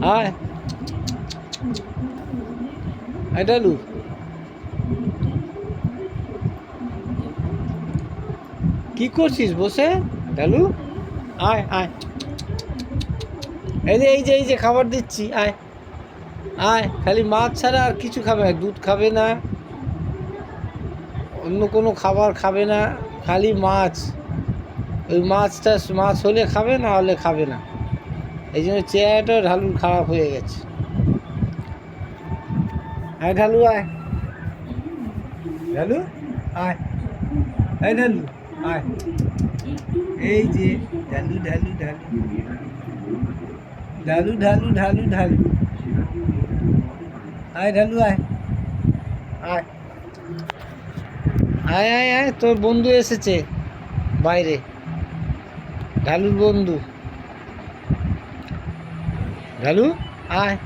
আয় আয় ডালু কি করছিস? বসে? ডালু আয় আয়। এই যে এই যে এই যে, খাবার দিচ্ছি, আয়। আয়, খালি মাছ ছাড়া আর কিছু খাবে না, দুধ খাবে না। অন্য কোনো খাবার খাবে না, খালি মাছ। ওই মাছটা, মাছ হলে খাবে, না হলে খাবে না। এই জন্য চেহারাটা ঢালুর খারাপ হয়ে গেছে। আয় ঢালু আয়। ঢালু? আয়। আয় ঢালু আয়। এই যে ঢালু ঢালু ঢালু। ঢালু ঢালু ঢালু ঢালু। আয় ঢালু আয়। আয়। আয় আয় আয় তোর বন্ধু এসেছে বাইরে। ঢালুর বন্ধু। ঢালু আয়।